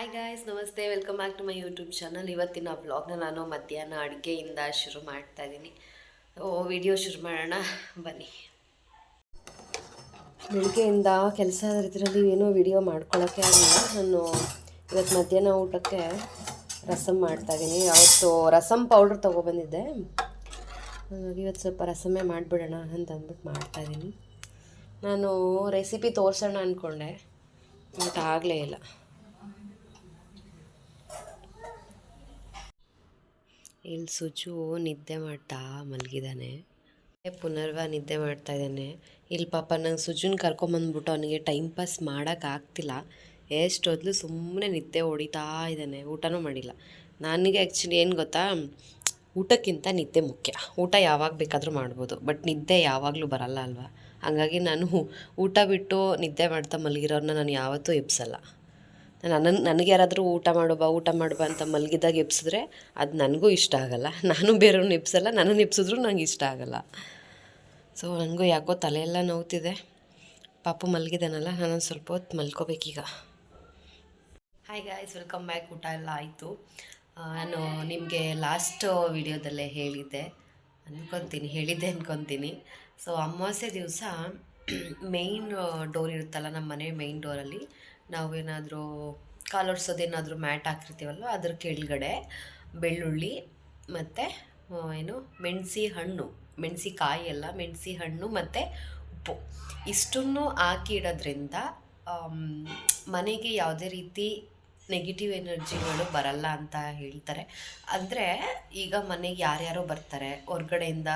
Hi guys ನಮಸ್ತೆ. Welcome back to my YouTube channel ಇವತ್ತಿನ ಬ್ಲಾಗ್ನ ನಾನು ಮಧ್ಯಾಹ್ನ ಅಡುಗೆಯಿಂದ ಶುರು ಮಾಡ್ತಾ ಇದ್ದೀನಿ ಓ ವಿಡಿಯೋ ಶುರು ಮಾಡೋಣ. ಬನ್ನಿ. ಬೆಳಗ್ಗೆಯಿಂದ ಕೆಲಸ ಇದರಲ್ಲಿ ಏನೋ ವಿಡಿಯೋ ಮಾಡ್ಕೊಳ್ಳೋಕ್ಕೆ ಆಗಲಿಲ್ಲ ನಾನು ಇವತ್ತು ಮಧ್ಯಾಹ್ನ ಊಟಕ್ಕೆ ರಸಮ್ ಮಾಡ್ತಾ ಇದ್ದೀನಿ ಅವತ್ತು ರಸಮ್ ಪೌಡ್ರ್ ತೊಗೊಬಂದಿದ್ದೆ ಇವತ್ತು ಸ್ವಲ್ಪ ರಸಮೇ ಮಾಡಿಬಿಡೋಣ ಅಂತ ಅಂದ್ಬಿಟ್ಟು ಮಾಡ್ತಾ ಇದ್ದೀನಿ ನಾನು ರೆಸಿಪಿ ತೋರಿಸೋಣ ಅಂದ್ಕೊಂಡೆ ಬಟ್ ಆಗಲೇ ಇಲ್ಲ. ಇಲ್ಲಿ ಸುಜು ನಿದ್ದೆ ಮಾಡ್ತಾ ಮಲಗಿದ್ದಾನೆ ಪುನರ್ವ ನಿದ್ದೆ ಮಾಡ್ತಾ ಇದ್ದಾನೆ. ಇಲ್ಲಿ ಪಾಪ ನಂಗೆ ಸುಜುನ್ ಕರ್ಕೊಂಬಂದ್ಬಿಟ್ಟು ಅವನಿಗೆ ಟೈಮ್ ಪಾಸ್ ಮಾಡೋಕ್ಕಾಗ್ತಿಲ್ಲ ಎಷ್ಟೊದ್ಲು ಸುಮ್ಮನೆ ನಿದ್ದೆ ಹೊಡಿತಾ ಇದ್ದಾನೆ. ಊಟನೂ ಮಾಡಿಲ್ಲ. ನನಗೆ ಆ್ಯಕ್ಚುಲಿ ಏನು ಗೊತ್ತಾ? ಊಟಕ್ಕಿಂತ ನಿದ್ದೆ ಮುಖ್ಯ. ಊಟ ಯಾವಾಗ ಬೇಕಾದರೂ ಮಾಡ್ಬೋದು. ಬಟ್ ನಿದ್ದೆ ಯಾವಾಗಲೂ ಬರಲ್ಲ ಅಲ್ವಾ? ಹಾಗಾಗಿ ನಾನು ಊಟ ಬಿಟ್ಟು ನಿದ್ದೆ ಮಾಡ್ತಾ ಮಲಗಿರೋರನ್ನ ನಾನು ಯಾವತ್ತೂ ಎಬ್ಸಲ್ಲ. ನನ್ನ ನನಗೆ ಯಾರಾದರೂ ಊಟ ಮಾಡು ಬಾ, ಊಟ ಮಾಡು ಬಾ ಅಂತ ಮಲಗಿದಾಗ ಎಬ್ಸಿದ್ರೆ ಅದು ನನಗೂ ಇಷ್ಟ ಆಗಲ್ಲ. ನಾನು ಬೇರೆಯವ್ರನ್ನ ಎಬ್ಸಲ್ಲ ನನ್ನನ್ನು ಎಬ್ಸಿದ್ರು ನಂಗೆ ಇಷ್ಟ ಆಗಲ್ಲ. ಸೊ ನನಗೂ ಯಾಕೋ ತಲೆಯೆಲ್ಲ ನೋವ್ತಿದೆ. ಪಾಪು ಮಲಗಿದಾನಲ್ಲ ನಾನು ಸ್ವಲ್ಪ ಹೊತ್ತು ಮಲ್ಕೋಬೇಕೀಗ. ಹಾಯ್ ಗಾಯ್ಸ್ ವೆಲ್ಕಮ್ ಬ್ಯಾಕ್ ಊಟ ಎಲ್ಲ ಆಯಿತು. ನಾನು ನಿಮಗೆ ಲಾಸ್ಟ್ ವಿಡಿಯೋದಲ್ಲೇ ಹೇಳಿದ್ದೆ. ಅಂದ್ಕೊತೀನಿ ಹೇಳಿದ್ದೆ ಅಂದ್ಕೊತೀನಿ ಸೊ ಅಮಾವಾಸ್ಯೆ ದಿವಸ ಮೇಯ್ನ್ ಡೋರ್ ಇರುತ್ತಲ್ಲ ನಮ್ಮ ಮನೆ ಮೇಯ್ನ್ ಡೋರಲ್ಲಿ ನಾವೇನಾದರೂ ಕಾಲೊಡ್ಸೋದೇನಾದರೂ ಮ್ಯಾಟ್ ಹಾಕಿರ್ತೀವಲ್ವ ಅದ್ರ ಕೆಳಗಡೆ ಬೆಳ್ಳುಳ್ಳಿ ಮತ್ತು ಏನು ಮೆಣಸಿ ಹಣ್ಣು ಮೆಣಸಿಕಾಯಿ ಎಲ್ಲ ಮೆಣಸಿ ಹಣ್ಣು ಮತ್ತು ಉಪ್ಪು. ಇಷ್ಟನ್ನು ಹಾಕಿ ಇಡೋದ್ರಿಂದ ಮನೆಗೆ ಯಾವುದೇ ರೀತಿ ನೆಗೆಟಿವ್ ಎನರ್ಜಿಗಳು ಬರಲ್ಲ ಅಂತ ಹೇಳ್ತಾರೆ. ಅಂದರೆ ಈಗ ಮನೆಗೆ ಯಾರ್ಯಾರೋ ಬರ್ತಾರೆ, ಹೊರ್ಗಡೆಯಿಂದ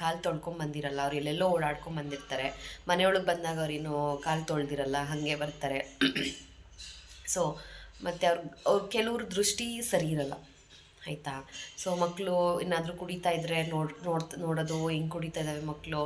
ಕಾಲು ತೊಳ್ಕೊಂಡು ಬಂದಿರಲ್ಲ, ಅವ್ರು ಎಲ್ಲೆಲ್ಲೋ ಓಡಾಡ್ಕೊಂಡು ಬಂದಿರ್ತಾರೆ. ಮನೆಯೊಳಗೆ ಬಂದಾಗ ಅವ್ರೇನು ಕಾಲು ತೊಳ್ದಿರಲ್ಲ, ಹಾಗೆ ಬರ್ತಾರೆ. ಸೊ ಮತ್ತು ಅವ್ರ ಅವ್ರ ಕೆಲವ್ರ ದೃಷ್ಟಿ ಸರಿ ಇರಲ್ಲ. ಆಯಿತಾ? ಸೊ ಮಕ್ಕಳು ಏನಾದರೂ ಕುಡಿತಾ ಇದ್ದರೆ ನೋಡ್ ನೋಡ್, ನೋಡೋದು ಹೆಂಗೆ ಕುಡಿತಾ ಇದ್ದಾವೆ ಮಕ್ಕಳು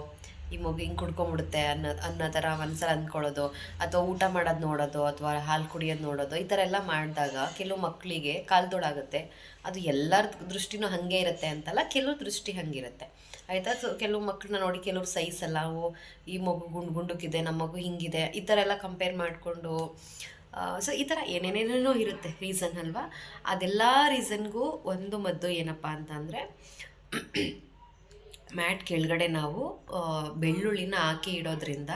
ಈ ಮಗು ಹಿಂಗೆ ಕುಡ್ಕೊಂಬಿಡುತ್ತೆ ಅನ್ನೋ ಅನ್ನೋ ಥರ ಒಂದ್ಸಲ ಅಂದ್ಕೊಳ್ಳೋದು, ಅಥವಾ ಊಟ ಮಾಡೋದು ನೋಡೋದು, ಅಥವಾ ಹಾಲು ಕುಡಿಯೋದು ನೋಡೋದು, ಈ ಥರ ಎಲ್ಲ ಮಾಡಿದಾಗ ಕೆಲವು ಮಕ್ಕಳಿಗೆ ಕಾಲ್ದೊಳಾಗುತ್ತೆ ಅದು ಎಲ್ಲರ ದೃಷ್ಟಿನೂ ಹಾಗೆ ಇರುತ್ತೆ ಅಂತಲ್ಲ ಕೆಲವು ದೃಷ್ಟಿ ಹಂಗಿರುತ್ತೆ ಆಯಿತಾ? ಸೊ, ಕೆಲವು ಮಕ್ಕಳನ್ನ ನೋಡಿ ಕೆಲವ್ರು ಸೈಜ್ ಎಲ್ಲ ಓ, ಈ ಮಗು ಗುಂಡು ಗುಂಡುಕ್ಕಿದೆ, ನಮ್ಮ ಮಗು ಹಿಂಗಿದೆ, ಈ ಥರ ಎಲ್ಲ ಕಂಪೇರ್ ಮಾಡಿಕೊಂಡು ಸೊ, ಈ ಥರ ಏನೇನೇನೇನೋ ಇರುತ್ತೆ ರೀಸನ್ ಅಲ್ವಾ? ಅದೆಲ್ಲ ರೀಸನ್ಗೂ ಒಂದು ಮದ್ದು ಏನಪ್ಪ ಅಂತ ಮ್ಯಾಟ್ ಕೆಳಗಡೆ ನಾವು ಬೆಳ್ಳುಳ್ಳಿನ ಹಾಕಿ ಇಡೋದ್ರಿಂದ.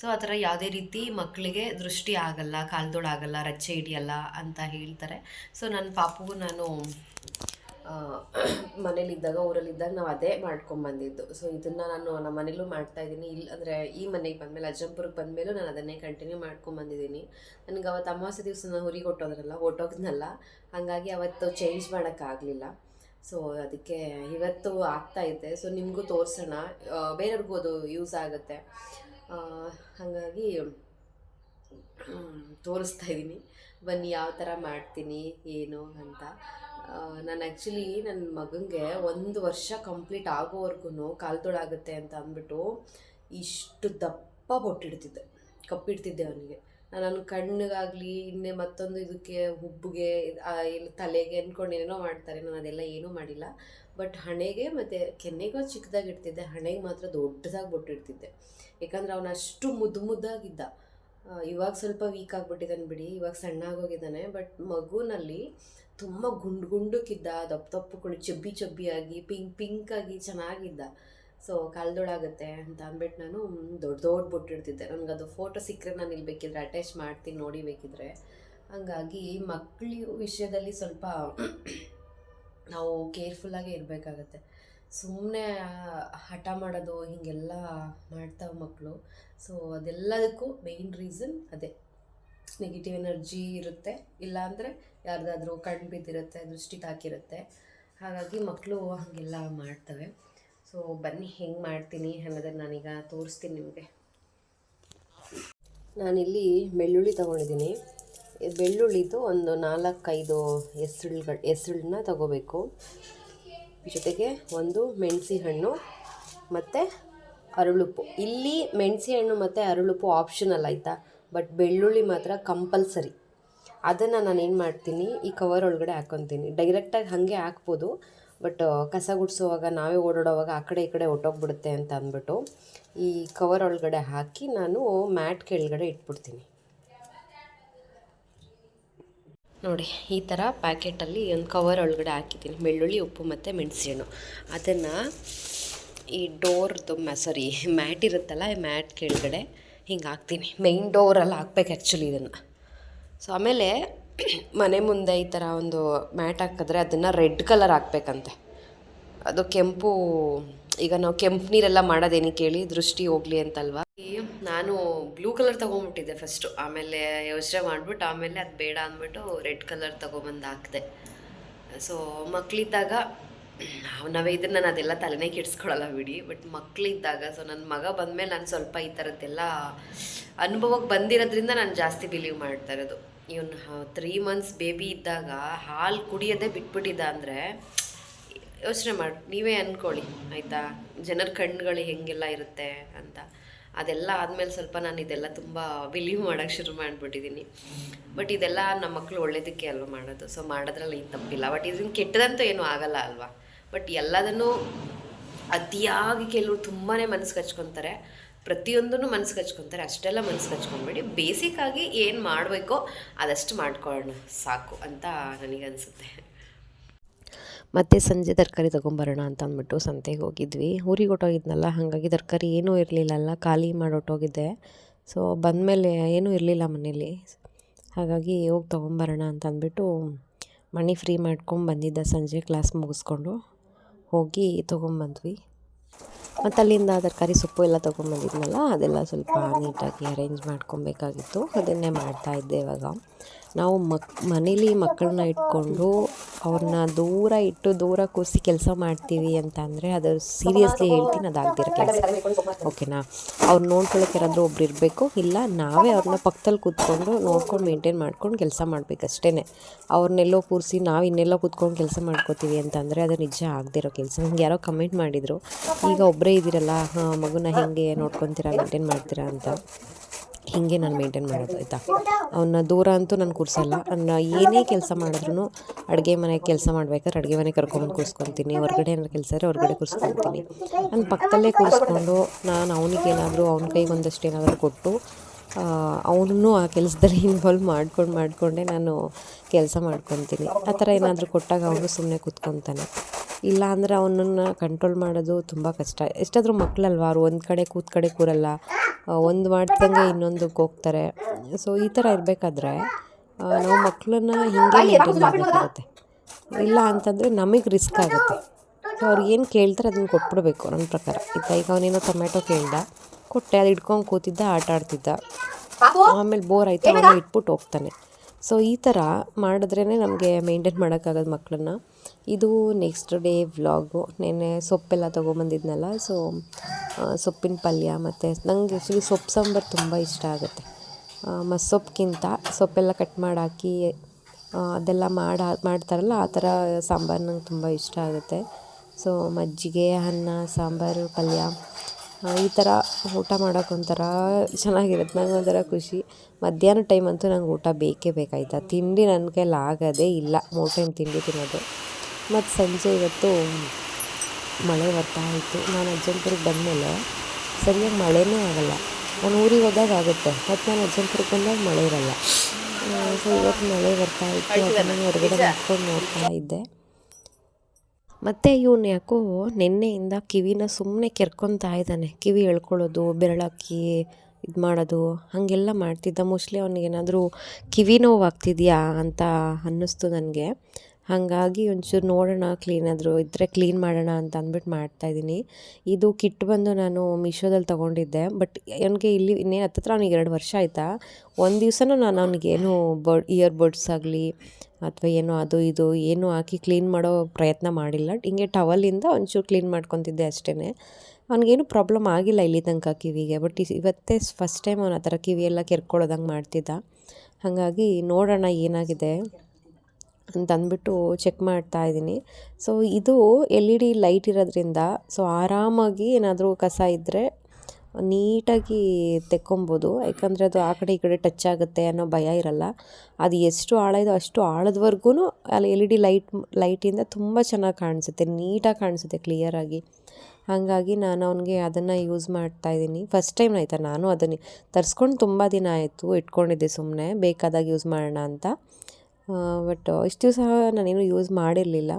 ಸೊ ಆ ಥರ ಯಾವುದೇ ರೀತಿ ಮಕ್ಕಳಿಗೆ ದೃಷ್ಟಿ ಆಗಲ್ಲ ಕಾಲ್ದೊಳಾಗಲ್ಲ ರಚ್ಚೆ ಹಿಡಿಯಲ್ಲ ಅಂತ ಹೇಳ್ತಾರೆ. ಸೊ ನನ್ನ ಪಾಪುಗೂ ನಾನು ಮನೇಲಿದ್ದಾಗ, ಊರಲ್ಲಿದ್ದಾಗ ನಾವು ಅದೇ ಮಾಡ್ಕೊಂಬಂದಿದ್ದು ಸೊ ಇದನ್ನು ನಾನು ನಮ್ಮ ಮನೇಲೂ ಮಾಡ್ತಾ ಇದ್ದೀನಿ. ಇಲ್ಲ ಅಂದರೆ ಈ ಮನೆಗೆ ಬಂದಮೇಲೆ ಅಜ್ಜಂಪುರಕ್ಕೆ ಬಂದಮೇಲೂ ನಾನು ಅದನ್ನೇ ಕಂಟಿನ್ಯೂ ಮಾಡ್ಕೊಂಬಂದಿದ್ದೀನಿ ನನಗೆ ಅವತ್ತು ಅಮಾವಾಸ್ಯ ದಿವಸ ನಾನು ಊರಿಗೆ ಹೊಟ್ಟೋದ್ರಲ್ಲ ಹೊಟ್ಟೋಗಿದ್ನಲ್ಲ ಹಾಗಾಗಿ ಅವತ್ತು ಚೇಂಜ್ ಮಾಡೋಕ್ಕಾಗಲಿಲ್ಲ ಸೊ ಅದಕ್ಕೆ ಇವತ್ತು ಆಗ್ತಾ ಇದೆ. ಸೊ ನಿಮಗೂ ತೋರಿಸೋಣ. ಬೇರೆಯವ್ರಿಗೂ ಅದು ಯೂಸ್ ಆಗುತ್ತೆ. ಹಾಗಾಗಿ ತೋರಿಸ್ತಾ ಇದ್ದೀನಿ. ಬನ್ನಿ, ಯಾವ ಥರ ಮಾಡ್ತೀನಿ, ಏನು ಅಂತ. ನಾನು ಆ್ಯಕ್ಚುಲಿ ನನ್ನ ಮಗನಿಗೆ ಒಂದು ವರ್ಷ ಕಂಪ್ಲೀಟ್ ಆಗೋವರೆಗೂ ಕಾಲ್ತೊಳಾಗುತ್ತೆ ಅಂತ ಅಂದ್ಬಿಟ್ಟು ಇಷ್ಟು ದಪ್ಪ ಬೊಟ್ಟಿಡ್ತಿದ್ದೆ. ಕಪ್ಪಿಡ್ತಿದ್ದೆ ಅವನಿಗೆ. ನನ್ನ ಕಣ್ಣಿಗಾಗಲಿ, ಇನ್ನೇ ಮತ್ತೊಂದು ಇದಕ್ಕೆ ಹುಬ್ಬಿಗೆ ಇಲ್ಲಿ ತಲೆಗೆ ಅಂದ್ಕೊಂಡು ಏನೇನೋ ಮಾಡ್ತಾರೆ. ನಾನು ಅದೆಲ್ಲ ಏನೂ ಮಾಡಿಲ್ಲ. ಬಟ್ ಹಣೆಗೆ ಮತ್ತು ಕೆನ್ನೆಗೂ ಚಿಕ್ಕದಾಗಿ ಇಡ್ತಿದ್ದೆ. ಹಣೆಗೆ ಮಾತ್ರ ದೊಡ್ಡದಾಗಿ ಬಿಟ್ಟಿರ್ತಿದ್ದೆ ಯಾಕಂದ್ರೆ ಅವನು ಅಷ್ಟು ಮುದ್ದು ಮುದ್ದಾಗಿದ್ದ. ಇವಾಗ ಸ್ವಲ್ಪ ವೀಕ್ ಆಗಿಬಿಟ್ಟಿದ್ದಾನೆ ಬಿಡಿ. ಇವಾಗ ಸಣ್ಣ ಆಗೋಗಿದ್ದಾನೆ ಬಟ್ ಮಗುನಲ್ಲಿ ತುಂಬ ಗುಂಡು ಗುಂಡಕ್ಕಿದ್ದ, ದಪ್ಪ ದಪ್ಪ ಕುಣಿ, ಚಬ್ಬಿ ಚಬ್ಬಿಯಾಗಿ ಪಿಂಕ್ ಪಿಂಕಾಗಿ ಚೆನ್ನಾಗಿದ್ದ. ಸೊ ಕಳ್ದೊಳಾಗುತ್ತೆ ಅಂತ ಅಂದ್ಬಿಟ್ಟು ನಾನು ದೊಡ್ಡ ದೊಡ್ಡ ಬಿಟ್ಟಿರ್ತಿದ್ದೆ ನನಗೆ ಅದು ಫೋಟೋ ಸಿಕ್ಕರೆ ನಾನು ಇಲ್ಲಿ ಬೇಕಿದ್ರೆ ಅಟ್ಯಾಚ್ ಮಾಡ್ತೀನಿ, ನೋಡಿ ಬೇಕಿದ್ರೆ. ಹಂಗಾಗಿ ಮಕ್ಕಳ ವಿಷಯದಲ್ಲಿ ಸ್ವಲ್ಪ ನಾವು ಕೇರ್ಫುಲ್ಲಾಗಿ ಇರಬೇಕಾಗತ್ತೆ. ಸುಮ್ಮನೆ ಹಠ ಮಾಡೋದು, ಹೀಗೆಲ್ಲ ಮಾಡ್ತಾವೆ ಮಕ್ಕಳು ಸೊ ಅದೆಲ್ಲದಕ್ಕೂ ಮೇಯ್ನ್ ರೀಸನ್ ಅದೇ. ನೆಗೆಟಿವ್ ಎನರ್ಜಿ ಇರುತ್ತೆ. ಇಲ್ಲಾಂದರೆ ಯಾರ್ದಾದ್ರೂ ಕಣ್ಣು ಬಿದ್ದಿರುತ್ತೆ, ದೃಷ್ಟಿ ತಾಕಿರುತ್ತೆ. ಹಾಗಾಗಿ ಮಕ್ಕಳು ಹಾಗೆಲ್ಲ ಮಾಡ್ತವೆ. ಸೊ ಬನ್ನಿ, ಹೆಂಗೆ ಮಾಡ್ತೀನಿ ಅನ್ನೋದನ್ನು ನಾನೀಗ ತೋರಿಸ್ತೀನಿ ನಿಮಗೆ. ನಾನಿಲ್ಲಿ ಬೆಳ್ಳುಳ್ಳಿ ತೊಗೊಂಡಿದ್ದೀನಿ. ಬೆಳ್ಳುಳ್ಳಿದು ಒಂದು ನಾಲ್ಕೈದು ಹೆಸರುಗಳು ಹೆಸಳನ್ನ ತಗೋಬೇಕು. ಜೊತೆಗೆ ಒಂದು ಮೆಣಸಿ ಹಣ್ಣು ಮತ್ತು ಅರಳುಪ್ಪು. ಇಲ್ಲಿ ಮೆಣಸಿ ಹಣ್ಣು ಮತ್ತು ಅರಳುಪ್ಪು ಆಪ್ಷನಲ್ ಆಯಿತಾ ಬಟ್ ಬೆಳ್ಳುಳ್ಳಿ ಮಾತ್ರ ಕಂಪಲ್ಸರಿ ಅದನ್ನು ನಾನು ಏನು ಮಾಡ್ತೀನಿ, ಈ ಕವರ್ ಒಳಗಡೆ ಹಾಕ್ಕೊತೀನಿ ಡೈರೆಕ್ಟಾಗಿ ಹಾಗೆ ಹಾಕ್ಬೋದು. ಬಟ್ ಕಸ ಗುಡಿಸುವಾಗ, ನಾವೇ ಓಡಾಡೋವಾಗ ಆ ಕಡೆ ಈ ಕಡೆ ಹೊಟ್ಟೋಗ್ಬಿಡುತ್ತೆ ಅಂತ ಅಂದ್ಬಿಟ್ಟು ಈ ಕವರ್ ಒಳಗಡೆ ಹಾಕಿ ನಾನು ಮ್ಯಾಟ್ ಕೆಳಗಡೆ ಇಟ್ಬಿಡ್ತೀನಿ. ನೋಡಿ, ಈ ಥರ ಪ್ಯಾಕೆಟಲ್ಲಿ ಒಂದು ಕವರ್ ಒಳಗಡೆ ಹಾಕಿದ್ದೀನಿ. ಬೆಳ್ಳುಳ್ಳಿ, ಉಪ್ಪು ಮತ್ತು ಮೆಣಸಿನ ಅದನ್ನು ಈ ಡೋರ್ದು ಮ್ಯಾ ಸಾರಿ ಮ್ಯಾಟ್ ಇರುತ್ತಲ್ಲ, ಈ ಮ್ಯಾಟ್ ಕೆಳಗಡೆ ಹಿಂಗೆ ಹಾಕ್ತೀನಿ. ಮೈನ್ ಡೋರಲ್ಲಿ ಹಾಕ್ಬೇಕು ಆ್ಯಕ್ಚುಲಿ ಇದನ್ನು. ಸೊ ಆಮೇಲೆ ಮನೆ ಮುಂದೆ ಈ ಥರ ಒಂದು ಮ್ಯಾಟ್ ಹಾಕಿದ್ರೆ ಅದನ್ನು ರೆಡ್ ಕಲರ್ ಹಾಕ್ಬೇಕಂತೆ. ಅದು ಕೆಂಪು, ಈಗ ನಾವು ಕೆಂಪು ನೀರೆಲ್ಲ ಮಾಡೋದೇನಕ್ಕೆ ಕೇಳಿ, ದೃಷ್ಟಿ ಹೋಗ್ಲಿ ಅಂತಲ್ವಾ? ನಾನು ಬ್ಲೂ ಕಲರ್ ತೊಗೊಂಬಿಟ್ಟಿದ್ದೆ ಫಸ್ಟು ಆಮೇಲೆ ಯೋಚನೆ ಮಾಡಿಬಿಟ್ಟು, ಆಮೇಲೆ ಅದು ಬೇಡ ಅಂದ್ಬಿಟ್ಟು ರೆಡ್ ಕಲರ್ ತೊಗೊಬಂದು ಹಾಕಿದೆ. ಸೊ ಮಕ್ಕಳಿದ್ದಾಗ ನಾವು ಇದನ್ನು ನಾನು ಅದೆಲ್ಲ ತಲೆನೇ ಕೆಡಿಸ್ಕೊಳಲ್ಲ ಬಿಡಿ ಬಟ್ ಮಕ್ಕಳಿದ್ದಾಗ ಸೊ ನನ್ನ ಮಗ ಬಂದಮೇಲೆ ನಾನು ಸ್ವಲ್ಪ ಈ ಥರದ್ದೆಲ್ಲ ಅನುಭವಕ್ಕೆ ಬಂದಿರೋದ್ರಿಂದ ನಾನು ಜಾಸ್ತಿ ಬಿಲೀವ್ ಮಾಡ್ತಾ ಇರೋದು. ಇವನು ತ್ರೀ ಮಂತ್ಸ್ ಬೇಬಿ ಇದ್ದಾಗ ಹಾಲು ಕುಡಿಯೋದೇ ಬಿಟ್ಬಿಟ್ಟಿದ್ದ ಅಂದರೆ, ಯೋಚನೆ ಮಾಡಿ, ನೀವೇ ಅಂದ್ಕೊಳ್ಳಿ ಆಯಿತಾ? ಜನರ ಕಣ್ಣುಗಳು ಹೆಂಗೆಲ್ಲ ಇರುತ್ತೆ ಅಂತ. ಅದೆಲ್ಲ ಆದಮೇಲೆ ಸ್ವಲ್ಪ ನಾನು ಇದೆಲ್ಲ ತುಂಬ ಬಿಲೀವ್ ಮಾಡೋಕ್ಕೆ ಶುರು ಮಾಡಿಬಿಟ್ಟಿದ್ದೀನಿ. ಬಟ್ ಇದೆಲ್ಲ ನಮ್ಮ ಮಕ್ಕಳು ಒಳ್ಳೇದಕ್ಕೆ ಅಲ್ವ ಮಾಡೋದು? ಸೊ ಮಾಡೋದ್ರಲ್ಲಿ ಈ ತಪ್ಪಿಲ್ಲ. ಬಟ್ ಇನ್ ಕೆಟ್ಟದಂತೂ ಏನೂ ಆಗಲ್ಲ ಅಲ್ವಾ? ಬಟ್ ಎಲ್ಲದನ್ನು ಅತಿಯಾಗಿ ಕೆಲವರು ತುಂಬಾ ಮನಸ್ಸು ಕಚ್ಕೊತಾರೆ. ಪ್ರತಿಯೊಂದನ್ನು ಮನ್ಸು ಕಚ್ಕೊತಾರೆ ಅಷ್ಟೆಲ್ಲ ಮನಸ್ಸು ಬೇಸಿಕ್ ಬೇಸಿಕ್ಕಾಗಿ ಏನು ಮಾಡಬೇಕೋ ಅದಷ್ಟು ಮಾಡ್ಕೊಳ್ಳೋಣ. ಸಾಕು ಅಂತ ನನಗೆ ನನಗನ್ಸುತ್ತೆ ಮತ್ತೆ ಸಂಜೆ ತರಕಾರಿ ತೊಗೊಂಬರೋಣ ಅಂತ ಅಂದ್ಬಿಟ್ಟು ಸಂತೆಗೆ ಹೋಗಿದ್ವಿ. ಊರಿಗೆ ಹೊಟ್ಟೋಗಿದ್ನಲ್ಲ ಹಾಗಾಗಿ ತರಕಾರಿ ಏನೂ ಇರಲಿಲ್ಲಲ್ಲ ಖಾಲಿ ಮಾಡಿ ಹೊಟ್ಟೋಗಿದ್ದೆ ಸೊ ಬಂದಮೇಲೆ ಏನೂ ಇರಲಿಲ್ಲ ಮನೇಲಿ ಹಾಗಾಗಿ ಹೋಗಿ ತೊಗೊಂಬರೋಣ ಅಂತ ಅಂದ್ಬಿಟ್ಟು ಮಣಿ ಫ್ರೀ ಮಾಡ್ಕೊಂಡು ಬಂದಿದ್ದೆ. ಸಂಜೆ ಕ್ಲಾಸ್ ಮುಗಿಸ್ಕೊಂಡು ಹೋಗಿ ತೊಗೊಂಬಂದ್ವಿ. ಮತ್ತು ಅಲ್ಲಿಂದ ತರಕಾರಿ ಸೊಪ್ಪು ಎಲ್ಲ ತೊಗೊಂಬಂದಿದ್ನಲ್ಲ ಅದೆಲ್ಲ ಸ್ವಲ್ಪ ನೀಟಾಗಿ ಅರೇಂಜ್ ಮಾಡ್ಕೊಬೇಕಾಗಿತ್ತು. ಅದನ್ನೇ ಮಾಡ್ತಾಯಿದ್ದೆ ಇವಾಗ. ನಾವು ಮಕ್, ಮನೇಲಿ ಮಕ್ಕಳನ್ನ ಇಟ್ಕೊಂಡು ಅವ್ರನ್ನ ದೂರ ಇಟ್ಟು ದೂರ ಕೂರಿಸಿ ಕೆಲಸ ಮಾಡ್ತೀವಿ ಅಂತ ಅಂದರೆ ಅದು ಸೀರಿಯಸ್ಲಿ ಹೇಳ್ತೀನಿ, ಅದು ಕೆಲಸ. ಓಕೆನಾ ಅವ್ರು ನೋಡ್ಕೊಳ್ಳೋಕೆ ಯಾರಾದರೂ ಒಬ್ರು ಇರಬೇಕು, ಇಲ್ಲ ನಾವೇ ಅವ್ರನ್ನ ಪಕ್ಕದಲ್ಲಿ ಕೂತ್ಕೊಂಡು ನೋಡ್ಕೊಂಡು ಮೇಂಟೈನ್ ಮಾಡ್ಕೊಂಡು ಕೆಲಸ ಮಾಡಬೇಕು ಅಷ್ಟೇ ಅವ್ರನ್ನೆಲ್ಲೋ ಕೂರಿಸಿ ನಾವು ಇನ್ನೆಲ್ಲೋ ಕೂತ್ಕೊಂಡು ಕೆಲಸ ಮಾಡ್ಕೋತೀವಿ ಅಂತಂದರೆ ಅದು ನಿಜ ಆಗದಿರೋ ಕೆಲಸ. ನಂಗೆ ಯಾರೋ ಕಮೆಂಟ್ ಮಾಡಿದರು, ಈಗ ಒಬ್ಬರೇ ಇದ್ದೀರಲ್ಲ ಮಗುನ ಹೇಗೆ ನೋಡ್ಕೊತೀರಾ ಮೇಂಟೈನ್ ಮಾಡ್ತೀರಾ? ಅಂತ. ಹೀಗೆ ನಾನು ಮೇಂಟೈನ್ ಮಾಡೋದು, ಆಯಿತಾ? ಅವನ್ನ ದೂರ ಅಂತೂ ನಾನು ಕೂರಿಸಲ್ಲ. ನನ್ನ ಏನೇ ಕೆಲಸ ಮಾಡಿದ್ರು ಅಡುಗೆ ಮನೆ ಕೆಲಸ ಮಾಡ್ಬೇಕಾದ್ರೆ ಅಡುಗೆ ಮನೆ ಕರ್ಕೊಂಬಂದು ಕೂರಿಸ್ಕೊತೀನಿ. ಹೊರಗಡೆ ಏನಾದ್ರು ಕೆಲಸ ಇದ್ರೆ ಹೊರಗಡೆ ಕೂರಿಸ್ಕೊತೀನಿ. ನನ್ನ ಪಕ್ಕದಲ್ಲೇ ಕೂರಿಸ್ಕೊಂಡು ನಾನು ಅವನಿಗೇನಾದರೂ ಅವ್ನ ಕೈಗೆ ಒಂದಷ್ಟು ಏನಾದರೂ ಕೊಟ್ಟು ಅವನನ್ನು ಆ ಕೆಲಸದಲ್ಲಿ ಇನ್ವಾಲ್ವ್ ಮಾಡ್ಕೊಂಡು, ಮಾಡಿಕೊಂಡೇ ನಾನು ಕೆಲಸ ಮಾಡ್ಕೊತೀನಿ. ಆ ಥರ ಏನಾದರೂ ಕೊಟ್ಟಾಗ ಅವನು ಸುಮ್ಮನೆ ಕೂತ್ಕೊತಾನೆ. ಇಲ್ಲ ಅಂದರೆ ಅವನನ್ನು ಕಂಟ್ರೋಲ್ ಮಾಡೋದು ತುಂಬ ಕಷ್ಟ. ಎಷ್ಟಾದರೂ ಮಕ್ಕಳಲ್ವ ಅವರು ಒಂದು ಕಡೆ ಕೂತ್ ಕಡೆ ಕೂರಲ್ಲ. ಒಂದು ಮಾಡ್ತಂಗೆ ಇನ್ನೊಂದಕ್ಕೆ ಹೋಗ್ತಾರೆ. ಸೊ ಈ ಥರ ಇರಬೇಕಾದ್ರೆ ನಾವು ಮಕ್ಕಳನ್ನ ಹಿಂಗೆ ಮೇಂಟೈನ್ ಮಾಡಬೇಕಾಗುತ್ತೆ. ಇಲ್ಲ ಅಂತಂದರೆ ನಮಗೆ ರಿಸ್ಕ್ ಆಗುತ್ತೆ. ಸೊ ಅವ್ರಿಗೇನು ಏನು ಕೇಳ್ತಾರೆ ಅದನ್ನು ಕೊಟ್ಬಿಡ್ಬೇಕು ನನ್ನ ಪ್ರಕಾರ. ಈಗ ಈಗ ಅವನೇನೋ ಟೊಮೆಟೊ ಕೇಳ್ದ. ಕೊಟ್ಟೆ ಅದು ಇಟ್ಕೊಂಡು ಕೂತಿದ್ದ ಆಟ ಆಡ್ತಿದ್ದ. ಆಮೇಲೆ ಬೋರ್ ಆಯಿತು ಅವನು ಇಟ್ಬಿಟ್ಟು ಹೋಗ್ತಾನೆ. ಸೊ ಈ ಥರ ಮಾಡಿದ್ರೇ ನಮಗೆ ಮೇಂಟೈನ್ ಮಾಡೋಕ್ಕಾಗೋದು ಮಕ್ಕಳನ್ನ ಇದು ನೆಕ್ಸ್ಟ್ ಡೇ ವ್ಲಾಗು ನೆನ್ನೆ ಸೊಪ್ಪೆಲ್ಲ ತೊಗೊಂಬಂದಿದ್ನಲ್ಲ ಸೊ ಸೊಪ್ಪಿನ ಪಲ್ಯ ಮತ್ತು ನಂಗೆ ಆ್ಯಕ್ಚುಲಿ ಸೊಪ್ಪು ಸಾಂಬಾರು ತುಂಬ ಇಷ್ಟ ಆಗುತ್ತೆ. ಮಸ್ಸೊಪ್ಪಿಗಿಂತ ಸೊಪ್ಪೆಲ್ಲ ಕಟ್ ಮಾಡಿ ಹಾಕಿ ಅದೆಲ್ಲ ಮಾಡಿ, ಮಾಡ್ತಾರಲ್ಲ, ಆ ಥರ ಸಾಂಬಾರು ನಂಗೆ ತುಂಬ ಇಷ್ಟ ಆಗುತ್ತೆ. ಸೊ ಮಜ್ಜಿಗೆ, ಅನ್ನ, ಸಾಂಬಾರು, ಪಲ್ಯ ಈ ಥರ ಊಟ ಮಾಡೋಕ್ಕೊಂಥರ ಚೆನ್ನಾಗಿರುತ್ತೆ, ನಂಗೆ ಒಂಥರ ಖುಷಿ. ಮಧ್ಯಾಹ್ನ ಟೈಮ್ ಅಂತೂ ನಂಗೆ ಊಟ ಬೇಕೇ ಬೇಕಾಯ್ತಾ. ತಿಂಡಿ ನನ್ನ ಕೈಲಿ ಆಗೋದೇ ಇಲ್ಲ. ಟೈಮ್ ತಿಂಡಿ ತಿನ್ನೋದು. ಮತ್ತು ಸಂಜೆ ಇವತ್ತು ಮಳೆ ಬರ್ತಾ ಇತ್ತು. ನಾನು ಅಜ್ಜಂಪುರಕ್ಕೆ ಬಂದಮೇಲೆ ಸರಿಯಾಗಿ ಮಳೆನೇ ಆಗೋಲ್ಲ. ನಾನು ಊರಿಗೆ ಹೋದಾಗ ಆಗುತ್ತೆ ಮತ್ತು ನಾನು ಅಜ್ಜಂಪುರಕ್ಕೆ ಬಂದಾಗ ಮಳೆ ಇರೋಲ್ಲ. ಸೊ ಇವತ್ತು ಮಳೆ ಬರ್ತಾ ಇತ್ತು ಅದನ್ನು ಹೊರಗಡೆ ಹಾಕ್ಕೊಂಡು ನೋಡ್ತಾ ಇದ್ದೆ. ಮತ್ತು ಇವನು ಯಾಕೋ ನಿನ್ನೆಯಿಂದ ಕಿವಿನ ಸುಮ್ಮನೆ ಕೆರ್ಕೊತಾ ಇದ್ದಾನೆ. ಕಿವಿ ಎಳ್ಕೊಳ್ಳೋದು ಬೆರಳಕ್ಕಿ ಇದು ಮಾಡೋದು ಹಾಗೆಲ್ಲ ಮಾಡ್ತಿದ್ದ. ಮೋಸ್ಟ್ಲಿ ಅವನಿಗೇನಾದರೂ ಕಿವಿ ನೋವು ಆಗ್ತಿದೆಯಾ ಅಂತ ಅನ್ನಿಸ್ತು ನನಗೆ. ಹಾಗಾಗಿ ಒಂಚೂರು ನೋಡೋಣ ಕ್ಲೀನ್ ಆದರೂ. ಇದ್ದರೆ ಕ್ಲೀನ್ ಮಾಡೋಣ ಅಂತ ಅಂದ್ಬಿಟ್ಟು ಮಾಡ್ತಾಯಿದ್ದೀನಿ ಇದು ಕಿಟ್ ಬಂದು ನಾನು ಮೀಶೋದಲ್ಲಿ ತೊಗೊಂಡಿದ್ದೆ. ಬಟ್ ಅವನಿಗೆ ಇಲ್ಲಿ ಇನ್ನೇನು, ಹತ್ತತ್ರ ಅವ್ನಿಗೆ ಎರಡು ವರ್ಷ ಆಯಿತಾ. ಒಂದು ದಿವಸನೂ ನಾನು ಅವ್ನಿಗೇನು ಇಯರ್ ಬಡ್ಸ್ ಆಗಲಿ ಅಥವಾ ಏನೋ ಅದು ಇದು ಏನು ಹಾಕಿ ಕ್ಲೀನ್ ಮಾಡೋ ಪ್ರಯತ್ನ ಮಾಡಿಲ್ಲ. ಹಿಂಗೆ ಟವಲಿಂದ ಒಂಚೂರು ಕ್ಲೀನ್ ಮಾಡ್ಕೊತಿದ್ದೆ ಅಷ್ಟೇ ಅವ್ನಿಗೇನು ಪ್ರಾಬ್ಲಮ್ ಆಗಿಲ್ಲ ಇಲ್ಲಿ ತನಕ ಕಿವಿಗೆ ಬಟ್ ಇವತ್ತೇ ಫಸ್ಟ್ ಟೈಮ್ ಅವನು ಆ ಥರ ಕಿವಿಯೆಲ್ಲ ಕೆರ್ಕೊಳ್ಳೋದಂಗೆ ಮಾಡ್ತಿದ್ದ. ಹಾಗಾಗಿ ನೋಡೋಣ ಏನಾಗಿದೆ. ಅಂತ ಅಂದ್ಬಿಟ್ಟು ಚೆಕ್ ಮಾಡ್ತಾ ಇದ್ದೀನಿ. ಸೊ ಇದು ಎಲ್ ಇ ಡಿ ಲೈಟ್ ಇರೋದ್ರಿಂದ ಸೊ ಆರಾಮಾಗಿ ಏನಾದರೂ ಕಸ ಇದ್ದರೆ ನೀಟಾಗಿ ತೆಕ್ಕೊಬೋದು. ಯಾಕಂದರೆ ಅದು ಆ ಕಡೆ ಈ ಕಡೆ ಟಚ್ ಆಗುತ್ತೆ ಅನ್ನೋ ಭಯ ಇರಲ್ಲ. ಅದು ಎಷ್ಟು ಆಳ ಇದೋ ಅಷ್ಟು ಆಳದವರೆಗೂ ಅಲ್ಲಿ ಎಲ್ ಇ ಡಿ ಲೈಟ್ ಲೈಟಿಂದ ತುಂಬ ಚೆನ್ನಾಗಿ ಕಾಣಿಸುತ್ತೆ. ನೀಟಾಗಿ ಕಾಣಿಸುತ್ತೆ ಕ್ಲಿಯರಾಗಿ ಹಾಗಾಗಿ ನಾನು ಅವನಿಗೆ ಅದನ್ನು ಯೂಸ್ ಮಾಡ್ತಾಯಿದ್ದೀನಿ ಫಸ್ಟ್ ಟೈಮ್ ಆಯಿತಾ ನಾನು ಅದನ್ನು. ತರಿಸ್ಕೊಂಡು ತುಂಬ ದಿನ ಆಯಿತು ಇಟ್ಕೊಂಡಿದ್ದೆ ಸುಮ್ಮನೆ ಬೇಕಾದಾಗ ಯೂಸ್ ಮಾಡೋಣ ಅಂತ. ಬಟ್ ಇಷ್ಟು ದಿವಸ ನಾನೇನು ಯೂಸ್ ಮಾಡಿರಲಿಲ್ಲ.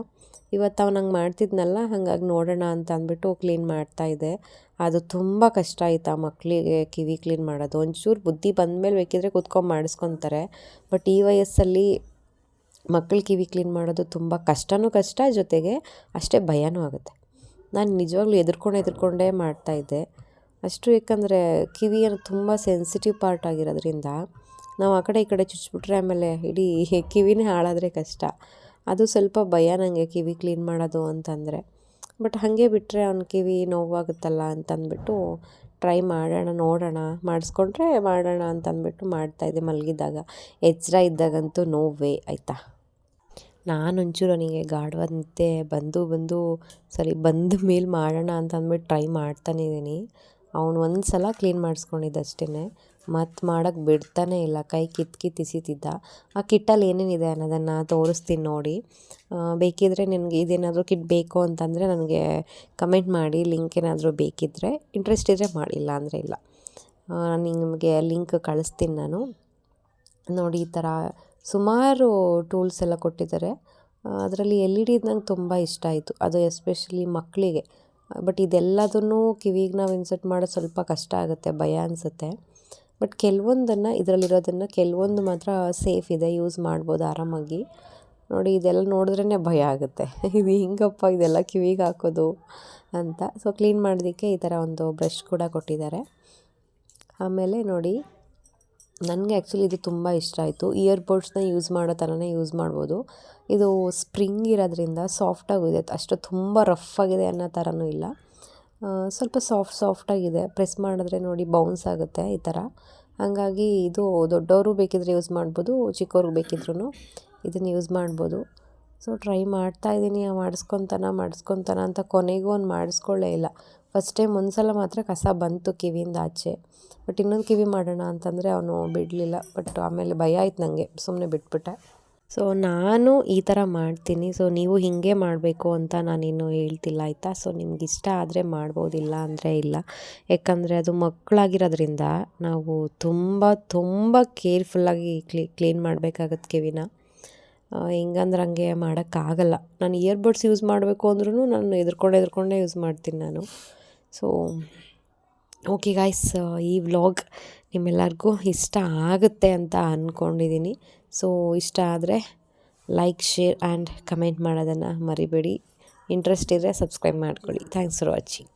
ಇವತ್ತು ಅವ್ನು ಹಂಗೆ ಮಾಡ್ತಿದ್ನಲ್ಲ, ಹಾಗಾಗಿ ನೋಡೋಣ ಅಂತ ಅಂದ್ಬಿಟ್ಟು ಕ್ಲೀನ್ ಮಾಡ್ತಾ ಇದ್ದೆ. ಅದು ತುಂಬ ಕಷ್ಟ ಆಯ್ತು ಆ ಮಕ್ಕಳಿಗೆ ಕಿವಿ ಕ್ಲೀನ್ ಮಾಡೋದು. ಒಂಚೂರು ಬುದ್ಧಿ ಬಂದಮೇಲೆ ಬೇಕಿದ್ರೆ ಕೂತ್ಕೊಂಡು ಮಾಡಿಸ್ಕೊತಾರೆ. ಬಟ್ ಈ ವಯಸ್ಸಲ್ಲಿ ಮಕ್ಕಳು ಕಿವಿ ಕ್ಲೀನ್ ಮಾಡೋದು ತುಂಬ ಕಷ್ಟವೂ ಕಷ್ಟ, ಜೊತೆಗೆ ಅಷ್ಟೇ ಭಯನೂ ಆಗುತ್ತೆ. ನಾನು ನಿಜವಾಗ್ಲೂ ಎದುರ್ಕೊಂಡು ಎದುರ್ಕೊಂಡೇ ಮಾಡ್ತಾಯಿದ್ದೆ ಅಷ್ಟು ಯಾಕಂದರೆ ಕಿವಿ ತುಂಬ ಸೆನ್ಸಿಟಿವ್ ಪಾರ್ಟ್ ಆಗಿರೋದ್ರಿಂದ ನಾವು ಆ ಕಡೆ ಈ ಕಡೆ ಚುಚ್ಚಿಬಿಟ್ರೆ ಆಮೇಲೆ ಇಡೀ ಕಿವಿನೇ ಹಾಳಾದರೆ ಕಷ್ಟ. ಅದು ಸ್ವಲ್ಪ ಭಯ ನನಗೆ ಕಿವಿ ಕ್ಲೀನ್ ಮಾಡೋದು ಅಂತಂದರೆ. ಬಟ್ ಹಾಗೆ ಬಿಟ್ಟರೆ ಅವ್ನ ಕಿವಿ ನೋವಾಗುತ್ತಲ್ಲ ಅಂತಂದ್ಬಿಟ್ಟು ಟ್ರೈ ಮಾಡೋಣ, ನೋಡೋಣ, ಮಾಡಿಸ್ಕೊಂಡ್ರೆ ಮಾಡೋಣ ಅಂತಂದ್ಬಿಟ್ಟು ಮಾಡ್ತಾಯಿದ್ದೆ ಮಲಗಿದ್ದಾಗ. ಎಚ್ಚರ ಇದ್ದಾಗಂತೂ ನೋವೇ, ಆಯಿತಾ? ನಾನೊಂಚೂರು ಅವನಿಗೆ ಗಾಢವಾದ ಬಂದು ಬಂದು ಸರಿ ಬಂದ ಮೇಲೆ ಮಾಡೋಣ ಅಂತ ಅಂದ್ಬಿಟ್ಟು ಟ್ರೈ ಮಾಡ್ತಾನೇ ಇದ್ದೀನಿ. ಅವನು ಒಂದು ಸಲ ಕ್ಲೀನ್ ಮಾಡಿಸ್ಕೊಂಡಿದ್ದಷ್ಟೇ ಮತ್ತು ಮಾಡೋಕ್ಕೆ ಬಿಡ್ತಾನೆ ಇಲ್ಲ. ಕೈ ಕಿತ್ತು ತಿಸಿತಿದ್ದ ಆ ಕಿಟ್ಟಲ್ಲಿ ಏನೇನಿದೆ ಅನ್ನೋದನ್ನು ತೋರಿಸ್ತೀನಿ ನೋಡಿ. ಬೇಕಿದ್ದರೆ ನಿನಗೆ ಇದೇನಾದರೂ ಕಿಟ್ ಬೇಕು ಅಂತಂದರೆ ನನಗೆ ಕಮೆಂಟ್ ಮಾಡಿ. ಲಿಂಕ್ ಏನಾದರೂ ಬೇಕಿದ್ದರೆ ಇಂಟ್ರೆಸ್ಟ್ ಇದ್ದರೆ ಮಾಡಿಲ್ಲ ಅಂದರೆ ಇಲ್ಲ. ನಿಮಗೆ ಲಿಂಕ್ ಕಳಿಸ್ತೀನಿ ನಾನು. ನೋಡಿ, ಈ ಥರ ಸುಮಾರು ಟೂಲ್ಸ್ ಎಲ್ಲ ಕೊಟ್ಟಿದ್ದಾರೆ. ಅದರಲ್ಲಿ ಎಲ್ ಇ ಡಿ ನಂಗೆ ತುಂಬ ಇಷ್ಟ ಆಯಿತು. ಅದು ಎಸ್ಪೆಷಲಿ ಮಕ್ಕಳಿಗೆ ಬಟ್ ಇದೆಲ್ಲದನ್ನು ಕಿವಿಗೆ ನಾವು ಇನ್ಸರ್ಟ್ ಮಾಡೋದು ಸ್ವಲ್ಪ ಕಷ್ಟ ಆಗುತ್ತೆ, ಭಯ ಅನಿಸುತ್ತೆ. ಬಟ್ ಕೆಲವೊಂದನ್ನು, ಇದರಲ್ಲಿರೋದನ್ನು ಕೆಲವೊಂದು ಮಾತ್ರ ಸೇಫ್ ಇದೆ, ಯೂಸ್ ಮಾಡ್ಬೋದು ಆರಾಮಾಗಿ. ನೋಡಿ, ಇದೆಲ್ಲ ನೋಡಿದ್ರೇ ಭಯ ಆಗುತ್ತೆ. ಇದು ಹಿಂಗಪ್ಪ, ಇದೆಲ್ಲ ಕಿವಿಗೆ ಹಾಕೋದು ಅಂತ. ಸೊ ಕ್ಲೀನ್ ಮಾಡೋದಕ್ಕೆ ಈ ಥರ ಒಂದು ಬ್ರಷ್ ಕೂಡ ಕೊಟ್ಟಿದ್ದಾರೆ. ಆಮೇಲೆ ನೋಡಿ ನನಗೆ ಆ್ಯಕ್ಚುಲಿ ಇದು ತುಂಬ ಇಷ್ಟ ಆಯಿತು. ಇಯರ್ಬಡ್ಸ್ನ ಯೂಸ್ ಮಾಡೋ ಥರನೇ ಯೂಸ್ ಮಾಡ್ಬೋದು. ಇದು ಸ್ಪ್ರಿಂಗ್ ಇರೋದ್ರಿಂದ ಸಾಫ್ಟಾಗಿದೆ ಅಷ್ಟು ತುಂಬ ರಫ್ ಆಗಿದೆ ಅನ್ನೋ ಥರನೂ ಇಲ್ಲ. ಸ್ವಲ್ಪ ಸಾಫ್ಟ್ ಸಾಫ್ಟಾಗಿದೆ. ಪ್ರೆಸ್ ಮಾಡಿದ್ರೆ ನೋಡಿ ಬೌನ್ಸ್ ಆಗುತ್ತೆ ಈ ಥರ. ಹಾಗಾಗಿ ಇದು ದೊಡ್ಡವರು ಬೇಕಿದ್ರೆ ಯೂಸ್ ಮಾಡ್ಬೋದು ಚಿಕ್ಕವ್ರಿಗೆ ಬೇಕಿದ್ರೂ ಇದನ್ನು ಯೂಸ್ ಮಾಡ್ಬೋದು. ಸೊ ಟ್ರೈ ಮಾಡ್ತಾ ಇದ್ದೀನಿ ಮಾಡಿಸ್ಕೊತಾನ ಮಾಡಿಸ್ಕೊತಾನ ಅಂತ ಕೊನೆಗೂ ಅವ್ನು ಮಾಡಿಸ್ಕೊಳ್ಳೇ ಇಲ್ಲ. ಫಸ್ಟ್ ಟೈಮ್ ಒಂದು ಸಲ ಮಾತ್ರ ಕಸ ಬಂತು ಕಿವಿಯಿಂದ ಆಚೆ. ಬಟ್ ಇನ್ನೊಂದು ಕಿವಿ ಮಾಡೋಣ ಅಂತಂದರೆ ಅವನು ಬಿಡಲಿಲ್ಲ. ಬಟ್ ಆಮೇಲೆ ಭಯ ಆಯ್ತು ನನಗೆ ಸುಮ್ಮನೆ ಬಿಟ್ಬಿಟ್ಟೆ. ಸೊ ನಾನು ಈ ಥರ ಮಾಡ್ತೀನಿ. ಸೊ ನೀವು ಹೀಗೆ ಮಾಡಬೇಕು ಅಂತ ನಾನೇನು ಹೇಳ್ತಿಲ್ಲ, ಆಯಿತಾ? ಸೊ ನಿಮ್ಗೆ ಇಷ್ಟ ಆದರೆ ಮಾಡ್ಬೋದಿಲ್ಲ ಅಂದರೆ ಇಲ್ಲ. ಯಾಕಂದರೆ ಅದು ಮಕ್ಕಳಾಗಿರೋದ್ರಿಂದ ನಾವು ತುಂಬ ತುಂಬ ಕೇರ್ಫುಲ್ಲಾಗಿ ಕ್ಲೀ ಕ್ಲೀನ್ ಮಾಡಬೇಕಾಗತ್ತೆ ಕಿವಿನ. ಹಿಂಗಂದ್ರೆ ಹಂಗೆ ಮಾಡೋಕ್ಕಾಗಲ್ಲ. ನಾನು ಇಯರ್ಬಡ್ಸ್ ಯೂಸ್ ಮಾಡಬೇಕು ಅಂದ್ರೂ ನಾನು ಎದ್ರುಕೊಂಡು ಎದ್ರುಕೊಂಡೇ ಯೂಸ್ ಮಾಡ್ತೀನಿ ನಾನು. ಸೊ ಓಕೆ ಗಾಯ್ಸ್ ಈ ವ್ಲಾಗ್ ನಿಮ್ಮೆಲ್ಲರಿಗೂ ಇಷ್ಟ ಆಗುತ್ತೆ ಅಂತ ಅಂದ್ಕೊಂಡಿದ್ದೀನಿ ಸೊ ಇಷ್ಟ ಆದರೆ ಲೈಕ್ ಶೇರ್ ಆ್ಯಂಡ್ ಕಮೆಂಟ್ ಮಾಡೋದನ್ನು ಮರಿಬೇಡಿ. ಇಂಟ್ರೆಸ್ಟ್ ಇದ್ದರೆ ಸಬ್ಸ್ಕ್ರೈಬ್ ಮಾಡ್ಕೊಳ್ಳಿ. Thanks for watching